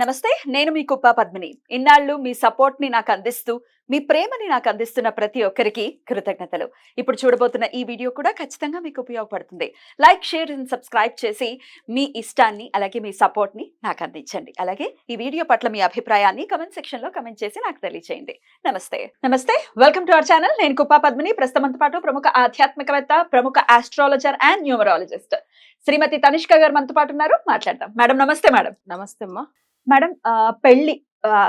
నమస్తే నేను మీ కుప్ప పద్మిని. ఇన్నాళ్ళు మీ సపోర్ట్ని నాకు అందిస్తూ మీ ప్రేమని నాకు అందిస్తున్న ప్రతి ఒక్కరికి కృతజ్ఞతలు. ఇప్పుడు చూడబోతున్న ఈ వీడియో కూడా ఖచ్చితంగా మీకు ఉపయోగపడుతుంది. లైక్ షేర్ అండ్ సబ్స్క్రైబ్ చేసి మీ ఇష్టాన్ని అలాగే మీ సపోర్ట్ని నాకు అందించండి. అలాగే ఈ వీడియో పట్ల మీ అభిప్రాయాన్ని కమెంట్ సెక్షన్లో కమెంట్ చేసి నాకు తెలియజేయండి నమస్తే. నమస్తే వెల్కమ్ టు అవర్ ఛానల్ నేను కుప్ప పద్మిని. ప్రస్తుతంతో పాటు ప్రముఖ ఆధ్యాత్మికవేత్త ప్రముఖ astrologer and numerologist Shrimati Tanishka garu మనతో పాటు ఉన్నారు. మాట్లాడదాం. మేడం నమస్తే మేడం. నమస్తే అమ్మా. మేడం పెళ్ళి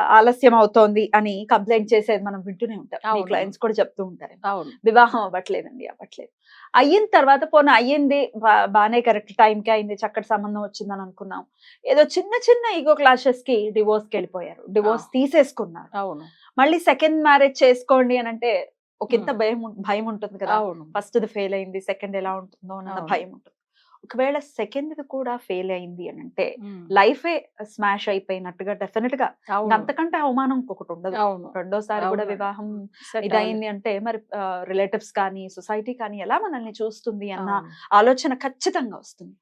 ఆలస్యం అవుతోంది అని కంప్లైంట్ చేసేది మనం వింటూనే ఉంటాం. క్లయింట్స్ కూడా చెప్తూ ఉంటారు. వివాహం అవ్వట్లేదండి అవ్వట్లేదు. అయిన తర్వాత పోనీ అయ్యింది బా- బానే కరెక్ట్ టైంకి అయింది చక్కటి సంబంధం వచ్చిందని అనుకున్నాం. ఏదో చిన్న చిన్న ఈగో క్లాషెస్కి డివోర్స్కి వెళ్ళిపోయారు. డివోర్స్. తీసేసుకున్నారు. అవును. మళ్ళీ సెకండ్ మ్యారేజ్ చేసుకోండి అని అంటే ఒక ఇంత. భయం భయం ఉంటుంది కదా! ఫస్ట్ ఫెయిల్ అయింది సెకండ్ ఎలా ఉంటుందో అన్న. భయం ఉంటుంది. ఒకవేళ సెకండ్ కూడా ఫెయిల్ అయింది అని అంటే. లైఫే స్మాష్ అయిపోయినట్టుగా డెఫినెట్గా అంతకంటే అవమానం ఇంకొకటి ఉండదు. రెండోసారి కూడా. వివాహం ఇదైంది అంటే మరి రిలేటివ్స్ కానీ సొసైటీ కానీ ఎలా మనల్ని చూస్తుంది అన్న. ఆలోచన ఖచ్చితంగా వస్తుంది.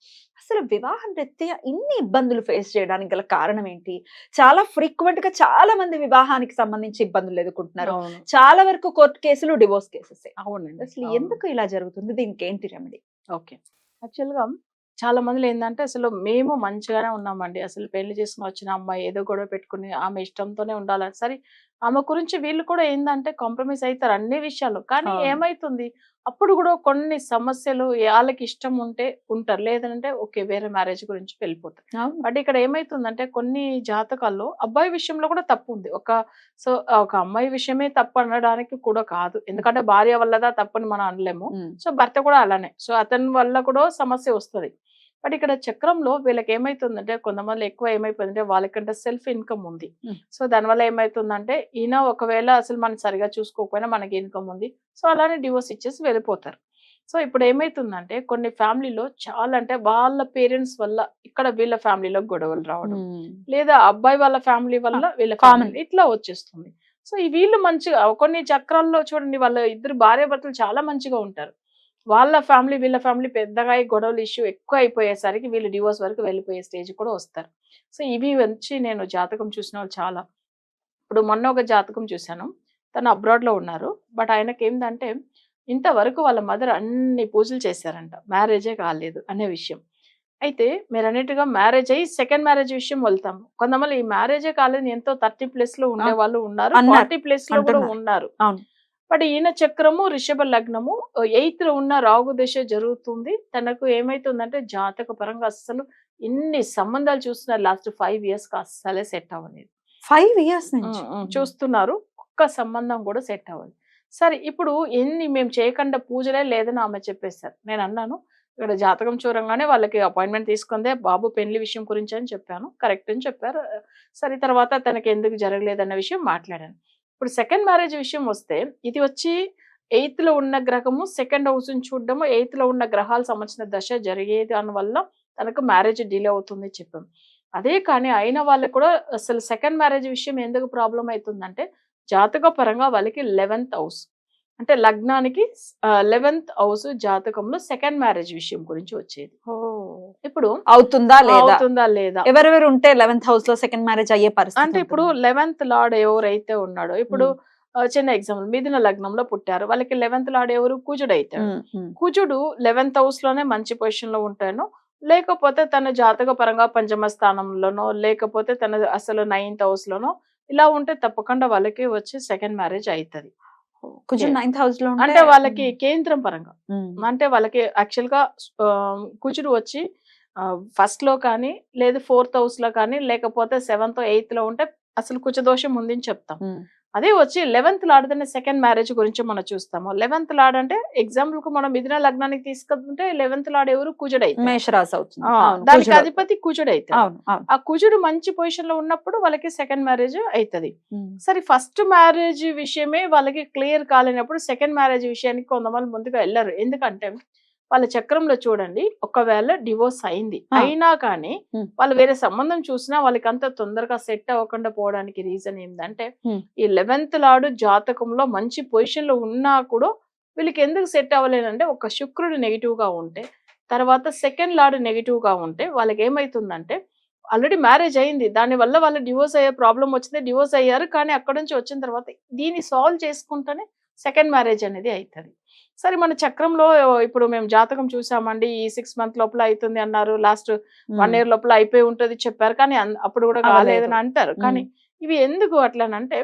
అసలు వివాహం రీత్యా ఇన్ని ఇబ్బందులు ఫేస్ చేయడానికి గల కారణం ఏంటి? చాలా ఫ్రీక్వెంట్గా చాలా మంది వివాహానికి సంబంధించి ఇబ్బందులు ఎదుర్కొంటున్నారు. చాలా వరకు కోర్టు కేసులు డివోర్స్ కేసెస్. అవునండి. అసలు. ఎందుకు ఇలా జరుగుతుంది? దీనికి ఏంటి రెమెడీ? ఓకే. యాక్చువల్గా చాలా మందిలో ఏంటంటే అసలు మేము మంచిగానే ఉన్నామండి. అసలు పెళ్ళి చేసుకుని వచ్చిన అమ్మాయి ఏదో గొడవ పెట్టుకుని ఆమె ఇష్టంతోనే ఉండాలని. సరే ఆమె గురించి వీళ్ళు కూడా ఏంటంటే కాంప్రమైజ్ అవుతారు అన్ని విషయాలు. కానీ. ఏమైతుంది? అప్పుడు కూడా కొన్ని సమస్యలు వాళ్ళకి ఇష్టం ఉంటే ఉంటారు. లేదంటే ఓకే వేరే మ్యారేజ్ గురించి వెళ్ళిపోతారు. బట్ ఇక్కడ ఏమైతుందంటే కొన్ని జాతకాల్లో అబ్బాయి విషయంలో కూడా తప్పు ఉంది. ఒక సో ఒక అమ్మాయి విషయమే తప్పు అనడానికి కూడా కాదు. ఎందుకంటే భార్య వల్లదా తప్పని మనం అనలేము. సో భర్త కూడా అలానే. సో అతని వల్ల కూడా సమస్య వస్తుంది. బట్ ఇక్కడ చక్రంలో వీళ్ళకి ఏమైతుందంటే కొంతమంది ఎక్కువ ఏమైపోయిందంటే వాళ్ళకంటే సెల్ఫ్ ఇన్కమ్ ఉంది. సో దానివల్ల ఏమైతుందంటే ఈయన ఒకవేళ అసలు మనం సరిగా చూసుకోకపోయినా మనకి ఇన్కమ్ ఉంది. సో అలానే డివోర్స్ ఇచ్చేసి వెళ్ళిపోతారు. సో ఇప్పుడు ఏమైతుందంటే కొన్ని ఫ్యామిలీలో చాలా అంటే వాళ్ళ పేరెంట్స్ వల్ల ఇక్కడ వీళ్ళ ఫ్యామిలీలో గొడవలు రావడం. లేదా అబ్బాయి వాళ్ళ ఫ్యామిలీ వల్ల వీళ్ళ. ఫ్యామిలీ ఇట్లా వచ్చేస్తుంది. సో ఈ వీళ్ళు మంచిగా కొన్ని చక్రాల్లో చూడండి వాళ్ళ ఇద్దరు భార్య భర్తలు చాలా మంచిగా ఉంటారు. వాళ్ళ ఫ్యామిలీ వీళ్ళ ఫ్యామిలీ పెద్దగా గొడవలు ఇష్యూ ఎక్కువ అయిపోయేసరికి వీళ్ళు డివోర్స్ వరకు వెళ్ళిపోయే స్టేజ్ కూడా వస్తారు. సో ఇవి వచ్చి నేను జాతకం చూసిన వాళ్ళు చాలా. ఇప్పుడు మొన్న ఒక జాతకం చూశాను. తను abroad లో ఉన్నారు. బట్ ఆయనకి ఏంటంటే ఇంతవరకు వాళ్ళ మదర్ అన్ని పూజలు చేశారంట. మ్యారేజే కాలేదు అనే విషయం. అయితే మీరు అన్నట్టుగా మ్యారేజ్ అయ్యి సెకండ్ మ్యారేజ్ విషయం వెళ్తాము. కొంతమంది ఈ మ్యారేజే కాలేదు ఎంతో థర్టీ ప్లస్లో ఉండే వాళ్ళు ఉన్నారు. ఫార్టీ ప్లస్లో కూడా. ఉన్నారు. బట్ ఈయన చక్రము రిషభ లగ్నము ఎయిత్లో ఉన్న రాగు దశ జరుగుతుంది. తనకు ఏమైతుందంటే జాతక పరంగా అస్సలు ఇన్ని సంబంధాలు చూస్తున్నారు లాస్ట్ ఫైవ్ ఇయర్స్కి అస్సలే సెట్ అవ్వలేదు. ఫైవ్ ఇయర్స్ చూస్తున్నారు. ఒక్క సంబంధం కూడా సెట్ అవ్వదు సరే ఇప్పుడు ఎన్ని మేము చేయకుండా పూజలే లేదని ఆమె చెప్పేశారు. నేను అన్నాను ఇక్కడ జాతకం చూడంగానే వాళ్ళకి అపాయింట్మెంట్ తీసుకుందే బాబు పెళ్ళి విషయం గురించి అని చెప్పాను. కరెక్ట్ అని చెప్పారు. సరే తర్వాత తనకి ఎందుకు జరగలేదన్న విషయం మాట్లాడాను. ఇప్పుడు సెకండ్ మ్యారేజ్ విషయం వస్తే ఇది వచ్చి ఎయిత్లో ఉన్న గ్రహము సెకండ్ హౌస్ చూడడము ఎయిత్లో ఉన్న గ్రహాలు సంబంధించిన దశ జరిగే దాని వల్ల తనకు మ్యారేజ్ డిలే అవుతుంది చెప్పాం. అదే కానీ అయిన వాళ్ళకి కూడా అసలు సెకండ్ మ్యారేజ్ విషయం ఎందుకు ప్రాబ్లం అవుతుందంటే జాతక పరంగా వాళ్ళకి లెవెన్త్ హౌస్ అంటే లగ్నానికి లెవెన్త్ హౌస్ జాతకంలో సెకండ్ మ్యారేజ్ విషయం గురించి వచ్చేది. ఇప్పుడు అవుతుందా లేదా? అవుతుందా లేదా? ఎవరెవరు ఉంటే లెవెన్త్ హౌస్లో సెకండ్ మ్యారేజ్ అయ్యే పరిస్థితి అంటే ఇప్పుడు లెవెన్త్ లార్డ్ ఎవరైతే ఉన్నాడో ఇప్పుడు చిన్న ఎగ్జాంపుల్ మిథున లగ్నంలో పుట్టారు. వాళ్ళకి లెవెన్త్ లార్డ్ ఎవరు? కుజుడు అవుతాడు కుజుడు లెవెన్త్ హౌస్లోనే మంచి పొజిషన్లో ఉంటాను లేకపోతే తన జాతక పరంగా పంచమ స్థానంలోనో లేకపోతే తన అసలు నైన్త్ హౌస్ లోనో ఇలా ఉంటే తప్పకుండా వాళ్ళకి వచ్చి సెకండ్ మ్యారేజ్ అవుతుంది కొంచెం నైన్త్ హౌస్లో అంటే వాళ్ళకి కేంద్రం పరంగా. అంటే వాళ్ళకి యాక్చువల్గా కుజుడు వచ్చి ఫస్ట్లో కానీ లేదు ఫోర్త్ హౌస్లో కానీ లేకపోతే సెవెంత్ ఎయిత్లో ఉంటే అసలు కుజ దోషం ఉందని చెప్తాం. అదే వచ్చి లెవెన్త్ లాడదనే సెకండ్ మ్యారేజ్ గురించి మనం చూస్తాము. లెవెన్త్ లాడ్ అంటే ఎగ్జాంపుల్కు మనం మిథున లగ్నానికి తీసుకుంటే లెవెన్త్ లాడ్ ఎవరు? కుజుడైతే. మేషరాశి అవుతుంది. దానికి కుజుడు. అధిపతి కుజుడైతే. ఆ కుజుడు మంచి పొజిషన్లో ఉన్నప్పుడు వాళ్ళకి సెకండ్ మ్యారేజ్ అవుతుంది. సరే ఫస్ట్ మ్యారేజ్ విషయమే వాళ్ళకి క్లియర్ కాలేనప్పుడు సెకండ్ మ్యారేజ్ విషయానికి కొంతమంది ముందుగా వెళ్ళరు. ఎందుకంటే వాళ్ళ చక్రంలో చూడండి ఒకవేళ డివోర్స్ అయింది. అయినా కానీ. వాళ్ళు వేరే సంబంధం చూసినా వాళ్ళకి అంత తొందరగా సెట్ అవ్వకుండా పోవడానికి రీజన్ ఏంటంటే. ఈ లెవెన్త్ లాడు జాతకంలో మంచి పొజిషన్లో ఉన్నా కూడా వీళ్ళకి ఎందుకు సెట్ అవ్వలేదంటే ఒక శుక్రుడు నెగిటివ్గా ఉంటే తర్వాత సెకండ్ లార్డ్ నెగిటివ్గా ఉంటే వాళ్ళకి ఏమైతుందంటే ఆల్రెడీ మ్యారేజ్ అయింది దాని వల్ల వాళ్ళు డివోర్స్ అయ్యే ప్రాబ్లం వచ్చింది డివోర్స్ అయ్యారు కానీ అక్కడ నుంచి వచ్చిన తర్వాత దీన్ని సాల్వ్ చేసుకుంటేనే సెకండ్ మ్యారేజ్ అనేది అవుతుంది సరే మన చక్రంలో ఇప్పుడు మేము జాతకం చూసామండి ఈ సిక్స్ మంత్ లోపల అవుతుంది అన్నారు. లాస్ట్ వన్ ఇయర్ లోపల అయిపోయి ఉంటది చెప్పారు. కానీ అప్పుడు కూడా. కాలేదని అంటారు. కానీ ఇవి ఎందుకు అట్లనంటే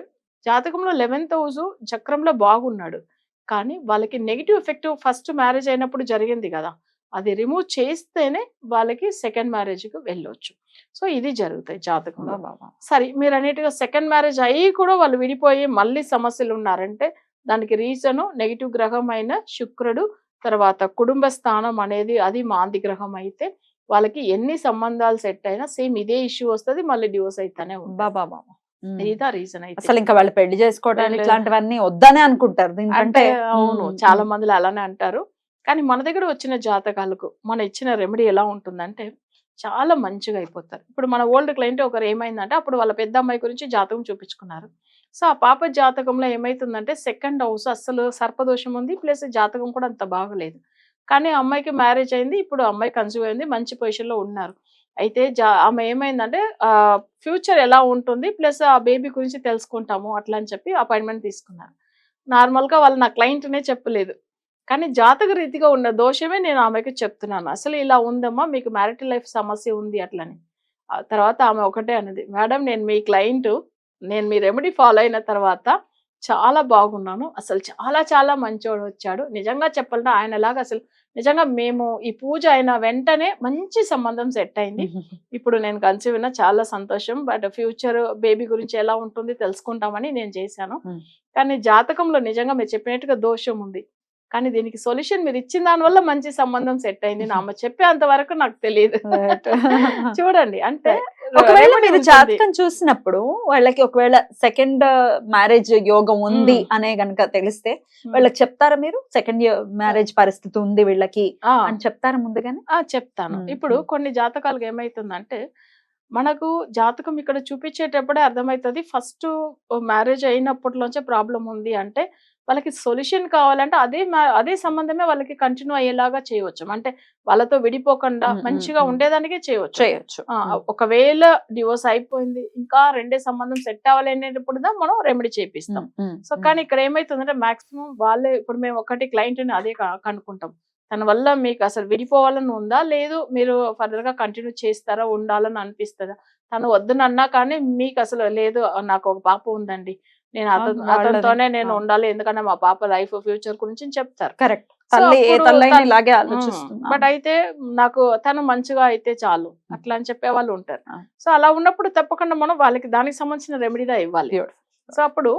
జాతకంలో లెవెన్త్ హౌస్ చక్రంలో బాగున్నాడు. కానీ వాళ్ళకి నెగిటివ్ ఎఫెక్ట్ ఫస్ట్ మ్యారేజ్ అయినప్పుడు జరిగింది కదా. అది రిమూవ్ చేస్తేనే వాళ్ళకి సెకండ్ మ్యారేజ్కి వెళ్ళొచ్చు. సో ఇది జరుగుతాయి జాతకంలో. సరే మీరు అనేట్టుగా సెకండ్ మ్యారేజ్ అయ్యి కూడా వాళ్ళు విడిపోయి మళ్ళీ సమస్యలు ఉన్నారంటే దానికి రీజను నెగిటివ్ గ్రహం అయిన శుక్రుడు తర్వాత కుటుంబ స్థానం అనేది అది మాంది గ్రహం అయితే వాళ్ళకి ఎన్ని సంబంధాలు సెట్ అయినా సేమ్ ఇదే ఇష్యూ వస్తుంది మళ్ళీ డివోర్స్ అయితేనే బాబా బాబా. ఇదా రీజన్ అయితే అసలు ఇంకా వాళ్ళు పెళ్ళి చేసుకోవడానికి. ఇట్లాంటివన్నీ వద్దనే అనుకుంటారు అంటే అవును చాలా. మందిలో అలానే అంటారు కానీ మన దగ్గర వచ్చిన జాతకాలకు మన ఇచ్చిన రెమెడీ ఎలా ఉంటుందంటే చాలా మంచిగా అయిపోతారు ఇప్పుడు మన ఓల్డ్ క్లయింట్ ఒకరు ఏమైందంటే అప్పుడు వాళ్ళ పెద్ద అమ్మాయి గురించి జాతకం చూపించుకున్నారు సో ఆ పాప జాతకంలో ఏమైతుందంటే సెకండ్ హౌస్ అస్సలు సర్పదోషం ఉంది ప్లస్ జాతకం కూడా అంత బాగలేదు. కానీ అమ్మాయికి మ్యారేజ్ అయింది ఇప్పుడు అమ్మాయి కన్సీవ్ అయింది మంచి పొజిషన్లో ఉన్నారు. అయితే జా ఆమె ఏమైందంటే ఫ్యూచర్ ఎలా ఉంటుంది ప్లస్ ఆ బేబీ గురించి తెలుసుకుంటాము అట్లా అని చెప్పి అపాయింట్మెంట్ తీసుకున్నారు. నార్మల్గా వాళ్ళు నా క్లయింట్నే నే చెప్పలేదు. కానీ జాతక రీతిగా ఉన్న దోషమే నేను ఆమెకి చెప్తున్నాను. అసలు ఇలా ఉందమ్మా మీకు మ్యారిటల్ లైఫ్ సమస్య ఉంది అట్లని. ఆ తర్వాత ఆమె ఒకటే అన్నది మేడం నేను మీ క్లయింట్ నేను మీ రెమెడీ ఫాలో అయిన తర్వాత చాలా బాగున్నాను. అసలు చాలా చాలా మంచోడు వచ్చాడు. నిజంగా చెప్పాలంటే ఆయనలాగా అసలు నిజంగా మేము ఈ పూజ అయిన వెంటనే మంచి సంబంధం సెట్ అయింది. ఇప్పుడు నేను కన్సీవ్ అయినా చాలా సంతోషం. బట్ ఫ్యూచర్ బేబీ గురించి ఎలా ఉంటుంది తెలుసుకుంటామని నేను చేశాను. కానీ జాతకంలో నిజంగా మీరు చెప్పినట్టుగా దోషం ఉంది. కానీ దీనికి సొల్యూషన్ మీరు ఇచ్చిన దాని వల్ల మంచి సంబంధం సెట్ అయింది నా అమ్మ చెప్పేంత వరకు నాకు తెలియదు. చూడండి అంటే ఒకవేళ మీరు. జాతకం చూసినప్పుడు వాళ్ళకి ఒకవేళ సెకండ్ మ్యారేజ్ యోగం ఉంది. అనే గనుక తెలిస్తే. వాళ్ళకి చెప్తారా మీరు సెకండ్ మ్యారేజ్ పరిస్థితి ఉంది వీళ్ళకి అని చెప్తారా ముందుగానే ఆ, చెప్తాను. ఇప్పుడు. కొన్ని జాతకాలకు ఏమైతుందంటే మనకు జాతకం ఇక్కడ చూపించేటప్పుడే అర్థమవుతుంది ఫస్ట్ మ్యారేజ్ అయినప్పటిలోంచే ప్రాబ్లం ఉంది అంటే వాళ్ళకి సొల్యూషన్ కావాలంటే అదే అదే సంబంధమే వాళ్ళకి కంటిన్యూ అయ్యేలాగా చేయవచ్చు. అంటే వాళ్ళతో విడిపోకుండా మంచిగా. ఉండేదానికే చేయవచ్చు. చేయొచ్చు. ఒకవేళ డివోర్స్ అయిపోయింది ఇంకా రెండే సంబంధం సెట్ అవ్వాలనేటప్పుడు మనం రెమెడీ చేపిస్తాం. సో కానీ ఇక్కడ ఏమైతుందంటే మాక్సిమం వాళ్ళే ఇప్పుడు మేము ఒకటి క్లయింట్ని అదే కనుక్కుంటాం. తన వల్ల మీకు అసలు విడిపోవాలని ఉందా? లేదు మీరు ఫర్దర్గా కంటిన్యూ చేస్తారా? ఉండాలని అనిపిస్తుందా? తను వద్దునన్నా కానీ మీకు అసలు లేదు నాకు ఒక పాప ఉందండి. నేను అతను. అతనితోనే నేను. ఉండాలి ఎందుకంటే మా పాప లైఫ్ ఫ్యూచర్ గురించి చెప్తారు కరెక్ట్ ఇలాగే బట్ అయితే నాకు తను మంచిగా అయితే చాలు అట్లా అని చెప్పే వాళ్ళు ఉంటారు. సో అలా ఉన్నప్పుడు తప్పకుండా మనం వాళ్ళకి దానికి సంబంధించిన రెమెడీగా ఇవ్వాలి. సో అప్పుడు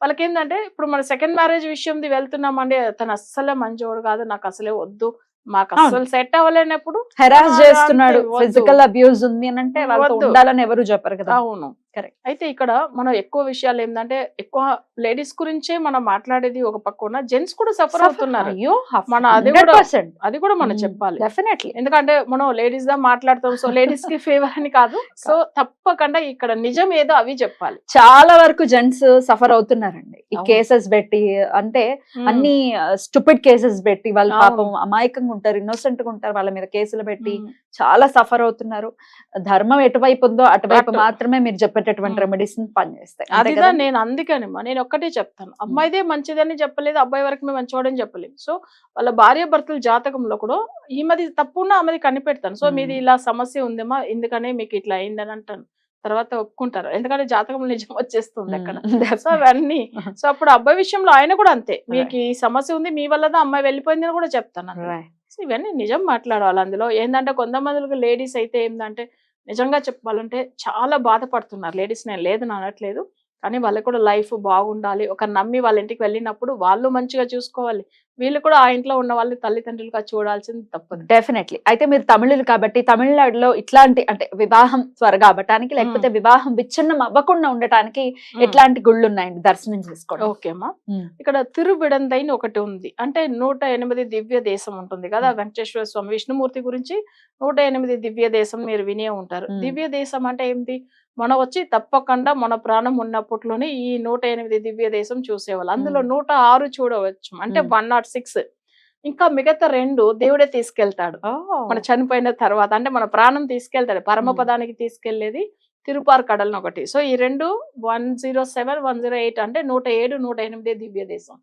వాళ్ళకి ఏంటంటే ఇప్పుడు మన సెకండ్ మ్యారేజ్ విషయంది వెళ్తున్నామండి తను అస్సలే మంచోడు కాదు నాకు అసలే వద్దు మాకు. అస్సలు సెట్ అవ్వలేనప్పుడు హెరాస్ చేస్తున్నాడు. ఫిజికల్ అబ్యూస్ ఉంది అని అంటే వాళ్ళతో వద్దు. ఉండాలని ఎవరు చెప్పరు కదా అవును Correct. అయితే ఇక్కడ మనం ఎక్కువ విషయాలు ఏంటంటే ఎక్కువ లేడీస్ గురించే మనం మాట్లాడేది ఒక పక్కన జెంట్స్ కూడా సఫర్ అవుతున్నారు అయ్యో మన అది కూడా- అది కూడా మనం చెప్పాలి డెఫినెట్లీ ఎందుకంటే మనం లేడీస్ దా మాట్లాడతాం సో లేడీస్కి ఫేవర్ అని కాదు సో తప్పకుండా ఇక్కడ నిజం ఏదో అవి చెప్పాలి చాలా వరకు జెంట్స్ సఫర్ అవుతున్నారండి ఈ. కేసెస్ పెట్టి అంటే అన్ని స్టూపిడ్ కేసెస్ పెట్టి వాళ్ళు. పాపం అమాయకంగా ఉంటారు ఇన్నోసెంట్గా ఉంటారు వాళ్ళ మీద కేసులు పెట్టి. చాలా సఫర్ అవుతున్నారు ధర్మం ఎటువైపు ఉందో అటువైపు అటు. మాత్రమే మీరు చెప్పేటటువంటి. రెమెడీస్ పనిచేస్తాయి అదిదా? నేను అందుకనమ్మా నేను ఒక్కటే చెప్తాను. అమ్మాయిదే మంచిదని చెప్పలేదు అబ్బాయి వరకు మేము మంచివాడని చెప్పలేదు. సో వాళ్ళ భార్య భర్తల జాతకంలో కూడా ఈమెది తప్పున్నా ఆమెది కనిపెడతాను. సో. మీది ఇలా సమస్య ఉందేమా ఎందుకనే మీకు ఇట్లా అయిందని అంటాను. తర్వాత ఒప్పుకుంటారు. ఎందుకంటే జాతకం నిజం వచ్చేస్తుంది అక్కడ. సో అవన్నీ. సో అప్పుడు అబ్బాయి విషయంలో ఆయన కూడా అంతే. మీకు ఈ సమస్య ఉంది మీ వల్లదా అమ్మాయి వెళ్ళిపోయిందని కూడా చెప్తాను ఇవన్నీ నిజం మాట్లాడాలి అందులో. ఏంటంటే కొంతమందికి లేడీస్ అయితే ఏంటంటే నిజంగా చెప్పాలంటే చాలా బాధపడుతున్నారు. లేడీస్ నేను లేదని అనట్లేదు. కానీ వాళ్ళకి కూడా లైఫ్ బాగుండాలి. ఒక నమ్మి వాళ్ళ ఇంటికి వెళ్ళినప్పుడు వాళ్ళు మంచిగా చూసుకోవాలి. వీళ్ళు కూడా ఆ ఇంట్లో ఉన్న వాళ్ళని తల్లిదండ్రులుగా చూడాల్సింది తప్పదు డెఫినెట్లీ అయితే మీరు తమిళులు కాబట్టి తమిళనాడులో ఇట్లాంటి అంటే వివాహం త్వరగా అవ్వటానికి లేకపోతే వివాహం విచ్ఛిన్నం అవ్వకుండా ఉండటానికి ఎట్లాంటి గుళ్ళు ఉన్నాయండి దర్శనం చేసుకోవడం. ఓకే అమ్మా. మ్మ్. ఇక్కడ తిరువిడందైని ఒకటి ఉంది. అంటే నూట ఎనిమిది దివ్య దేశం ఉంటుంది కదా. వెంకటేశ్వర స్వామి విష్ణుమూర్తి గురించి నూట ఎనిమిది దివ్య దేశం మీరు వినే ఉంటారు. దివ్య దేశం అంటే ఏంటి? మనం వచ్చి తప్పకుండా మన ప్రాణం ఉన్నప్పట్లోనే ఈ నూట ఎనిమిది దివ్య దేశం చూసేవాళ్ళు. అందులో. నూట ఆరు చూడవచ్చు. అంటే. వన్ నాట్ సిక్స్ ఇంకా మిగతా రెండు దేవుడే తీసుకెళ్తాడు. మన చనిపోయిన తర్వాత అంటే మన ప్రాణం తీసుకెళ్తాడు. పరమపదానికి తీసుకెళ్ళేది తిరుపార్ కడల్ ఒకటి. సో ఈ రెండు one zero seven one zero eight అంటే నూట ఏడు నూట ఎనిమిది దివ్య దేశం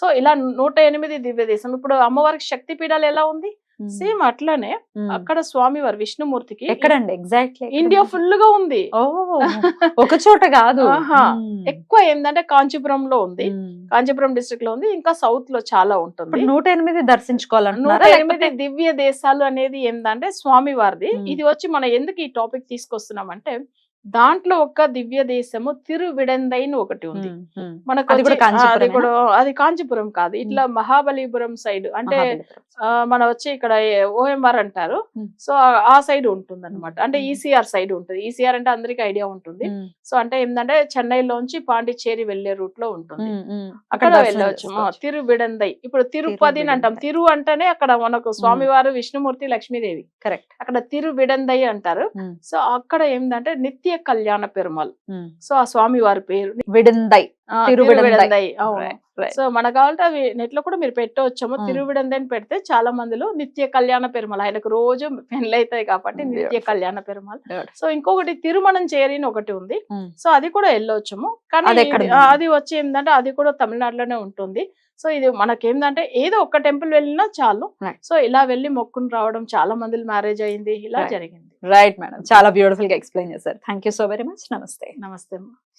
సో ఇలా నూట ఎనిమిది దివ్య దేశం ఇప్పుడు అమ్మవారికి శక్తి పీఠాలు ఎలా ఉంది? సేమ్ అట్లానే అక్కడ స్వామివారు విష్ణుమూర్తికి ఎక్కడండి? ఎగ్జాక్ట్లీ ఇండియా ఫుల్గా ఉంది ఒక చోట కాదు. ఎక్కువ ఏంటంటే కాంచీపురంలో ఉంది. మ్మ్. కాంచీపురం డిస్ట్రిక్ట్లో ఉంది. ఇంకా సౌత్లో చాలా ఉంటుంది. నూట ఎనిమిది నూట ఎనిమిది దివ్య దేశాలు అనేది ఏంటంటే స్వామి వారిది. ఇది వచ్చి మనం ఎందుకు ఈ టాపిక్ తీసుకొస్తున్నాం అంటే దాంట్లో ఒక దివ్య దేశము తిరువిడందైన ఒకటి ఉంది. మనకు అది కూడా అది కాంచీపురం కాదు. ఇట్లా మహాబలిపురం సైడ్ అంటే మన వచ్చి ఇక్కడ ఓఎంఆర్ అంటారు. సో ఆ- సైడ్ ఉంటుంది అనమాట అంటే. ఈసీఆర్ సైడ్ ఉంటుంది. ఈసీఆర్ అంటే అందరికి ఐడియా ఉంటుంది. సో అంటే ఏంటంటే చెన్నైలోంచి పాండిచ్చేరి వెళ్ళే రూట్లో ఉంటుంది. అక్కడ వెళ్ళవచ్చు. తిరుబిడందై. ఇప్పుడు తిరుపతి అని అంటాం. తిరువిడందై. తిరు అంటేనే అక్కడ మనకు స్వామివారు విష్ణుమూర్తి లక్ష్మీదేవి. కరెక్ట్. అక్కడ తిరుబిడందై అంటారు. సో అక్కడ ఏంటంటే నిత్య కళ్యాణ పెరుమాల్. సో ఆ స్వామి వారి పేరు విడిందై తిరువిడందై. సో మనకు కావాలంటే అవి నెట్లో కూడా మీరు పెట్టవచ్చేమో మ్మ్. తిరువిడందై అని పెడితే చాలా మందిలో నిత్య కళ్యాణ పెరుమాల్ ఆయనకు రోజు పెళ్ళి అవుతాయి కాబట్టి నిత్య. కళ్యాణ పెరుమాల్. సో ఇంకొకటి తిరుమణం చేరి ఒకటి ఉంది. సో అది కూడా వెళ్ళొచ్చుము కానీ అది వచ్చి ఏంటంటే అది కూడా తమిళనాడులోనే ఉంటుంది సో ఇది మనకేందంటే ఏదో ఒక టెంపుల్ వెళ్ళినా చాలు. సో ఇలా వెళ్ళి మొక్కుని రావడం చాలా మంది మ్యారేజ్ అయింది. ఇలా. జరిగింది. రైట్ మేడం చాలా బ్యూటిఫుల్గా ఎక్స్ప్లెయిన్ చేశారు thank you so very much నమస్తే నమస్తే.